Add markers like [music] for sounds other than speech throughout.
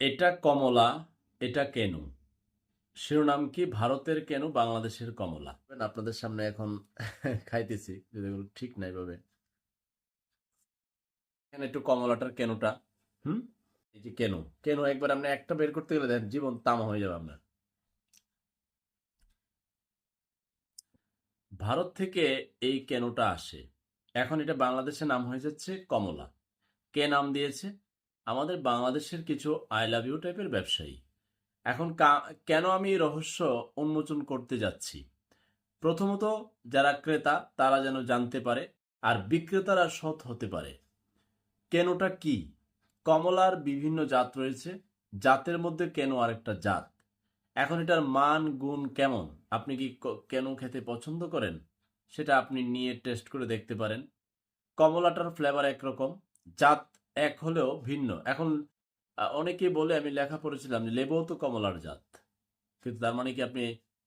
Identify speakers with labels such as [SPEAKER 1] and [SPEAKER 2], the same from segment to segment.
[SPEAKER 1] এটা কমলা এটা কেনু। শিরোনাম কি ভারতের কেনু বাংলাদেশের কমলা? আপনাদের সামনে এখন খাইতেছি যদি এগুলো ঠিক নাই ভাবে। এখানে একটু কমলাটার কেনুটা। হুম? এই যে কেনু। কেনু একবার আপনি একটা বের করতে গেলে দেখেন জীবন তামা হয়ে যাবে আপনার। ভারত থেকে এই কেনুটা আসে। এখন এটা বাংলাদেশে নাম হয়ে যাচ্ছে কমলা। কে নাম দিয়েছে? আমাদের বাংলাদেশের কিছু আই লাভ ইউ টাইপের ব্যবসায়ী। এখন কেন আমি রহস্য উন্মোচন করতে যাচ্ছি? প্রথমত, যারা ক্রেতা, তারা যেন জানতে পারে আর বিক্রেতারা সৎ হতে পারে। কেনটা কি? কমলার বিভিন্ন জাত রয়েছে, জাতের মধ্যে কেন আরেকটা জাত? এখন এটার মান, গুণ কেমন? আপনি কি কেন খেতে পছন্দ করেন? সেটা আপনি নিয়ে টেস্ট করে দেখতে পারেন। কমলাটার ফ্লেভার একরকম, জাত এক হলেও ভিন্ন। এখন আহ, অনেকেই বলে আমি লেখা পড়েছিলাম যে লেবুও তো কমলার জাত। কিন্তু তার মানে কি আপনি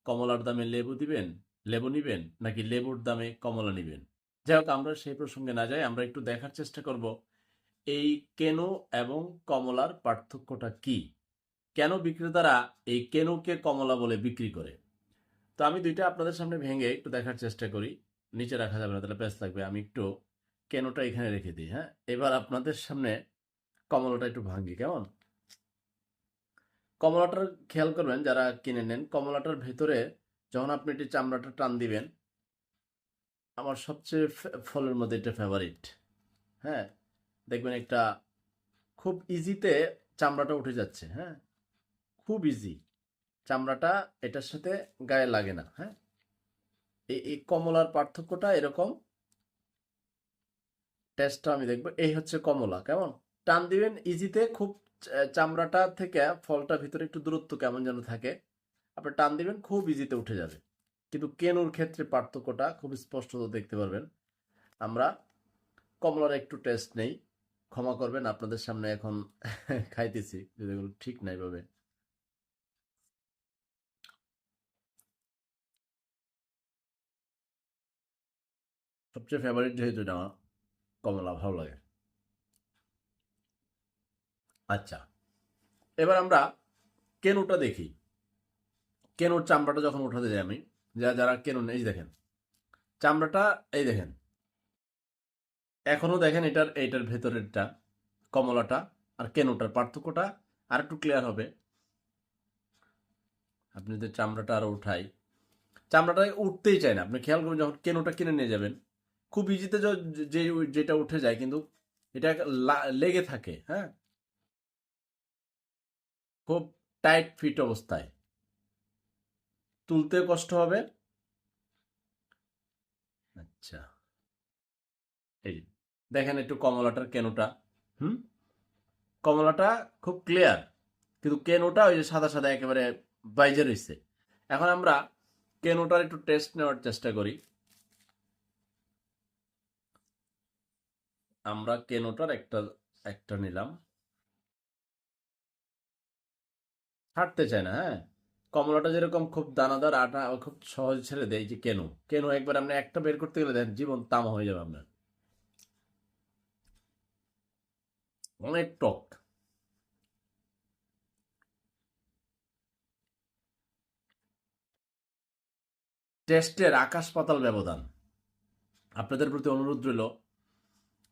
[SPEAKER 1] কমলার দামে লেবু দিবেন লেবু নিবেন নাকি লেবুর দামে কমলা নিবেন? যাই হোক আমরা সেই প্রসঙ্গে না যাই আমরা একটু দেখার চেষ্টা করব। এই কেন এবং কমলার পার্থক্যটা কি? কেন বিক্রেতারা এই কেনকে কমলা বলে বিক্রি করে? তো আমি দুইটা আপনাদের সামনে ভেঙে একটু দেখার চেষ্টা করি। নিচে রাখা যাবে না তাহলে প্যাস লাগবে। আমি একটু কেনোটা এখানে রেখে দিই হ্যাঁ? এবার আপনাদের সামনে কমলাটা একটু ভাঙ্গি, কেমন? কমলাটার খেয়াল করবেন, যারা কিনে নেন, কমলাটার ভেতরে যখন আপনি এটি চামড়াটা টান দিবেন, আমার সবচেয়ে ফলের মধ্যে এটা ফেভারিট হ্যাঁ? দেখবেন একটা খুব ইজিতে চামড়াটা উঠে যাচ্ছে হ্যাঁ? খুব ইজি চামড়াটা এটার সাথে গায়ে লাগে না হ্যাঁ? এই কমলার পার্থক্যটা এরকম টেস্টটা আমি দেখব। এই হচ্ছে কমলা, কেমন? টান দিবেন ইজিতে খুব চামড়াটা থেকে ফলটা ভিতরে একটু দূরত্ব কেমন যেন থাকে। আপনি টান দিবেন, খুব ইজিতে উঠে যাবে। কিন্তু কেনুর ক্ষেত্রে পার্থক্যটা খুব স্পষ্টত দেখতে পারবেন। আমরা কমলার একটু টেস্ট নেই। ক্ষমা করবেন, আপনাদের সামনে এখন [laughs] খাইতেছি যদি ঠিক নাই ভাবে। সবচেয়ে ফেভারিট যেহেতু আমার। কমলা ভালো লাগে আচ্ছা এবার আমরা কেনুটা দেখি। কেনুর চামড়াটা যখন উঠাতে যাই আমি, যা, যারা কেনুন এই দেখেন, চামড়াটা এই দেখেন। এখনও দেখেন এটার, এইটার ভেতরেরটা, কমলাটা আর কেনুটার পার্থক্যটা আর একটু ক্লিয়ার হবে। আপনি যদি চামড়াটা আরও উঠাই চামড়াটা উঠতেই চায় না। আপনি খেয়াল করবেন যখন কেনুটা কিনে নিয়ে যাবেন খুব ইজিতে যে যেটা উঠে যায়, কিন্তু এটা লেগে থাকে হ্যাঁ? খুব টাইট ফিট অবস্থায়। তুলতে কষ্ট হবে। আচ্ছা। এই দেখেন একটু কমলাটার কেনোটা। হুম? কমলাটা খুব ক্লিয়ার কিন্তু কেনোটা ওই যে সাদা সাদা একেবারে বাইজে রয়েছে এখন আমরা কেনোটার একটু টেস্ট নেওয়ার চেষ্টা করি। আমরা কেনোটার একটা একটা নিলাম। ছাড়তে চায় না হ্যাঁ? কমলাটা যেরকম খুব দানাদার আটা খুব সহজ ছেড়ে দেয় যে কেন। কেন একবার আপনি একটা বের করতে গেলে দেখেন জীবন তামা হয়ে যাবে আপনার। অনেক টক। টেস্টের আকাশ পাতাল ব্যবধান। আপনাদের প্রতি অনুরোধ রইল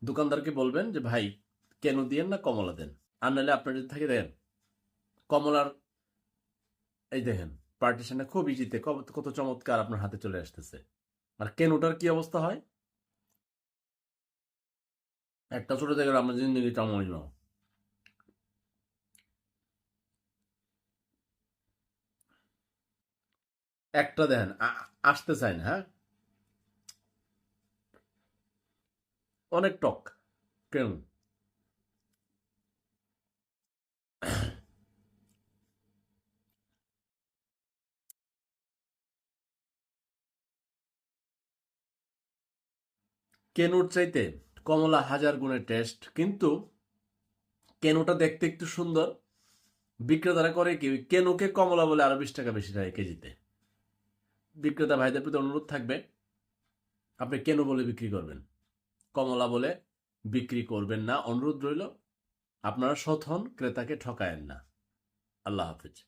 [SPEAKER 1] দোকানদারকে বলবেন যে, ভাই, কেন দিয়েন না কমলা দেন? আর নাহলে আপনার যদি থাকে দেখেন কমলার, এই দেখেন পার্টিশনে খুব ইজিতে কত চমৎকার আপনার হাতে চলে আসতেছে। আর কেনুটার কি অবস্থা হয়? একটা ছোট জায়গায় আমরা জিন্দগি চামড় যাও একটা দেখেন আসতে চায় না হ্যাঁ? অনেক টক, কেন? কেনুর চাইতে কমলা হাজার গুণের টেস্ট, কিন্তু কেনুটা দেখতে একটু সুন্দর। বিক্রেতারা করে কি, কেনুকে কমলা বলে আরও বিশ টাকা বেশি থাকে কেজিতে। বিক্রেতা ভাইদের প্রতি অনুরোধ থাকবে, আপনি কেন বলে বিক্রি করবেন। কমলা বলে বিক্রি করবেন না। অনুরোধ রইল, আপনারা সৎ হন, ক্রেতাকে ঠকায়েন না। আল্লাহ হাফিজ।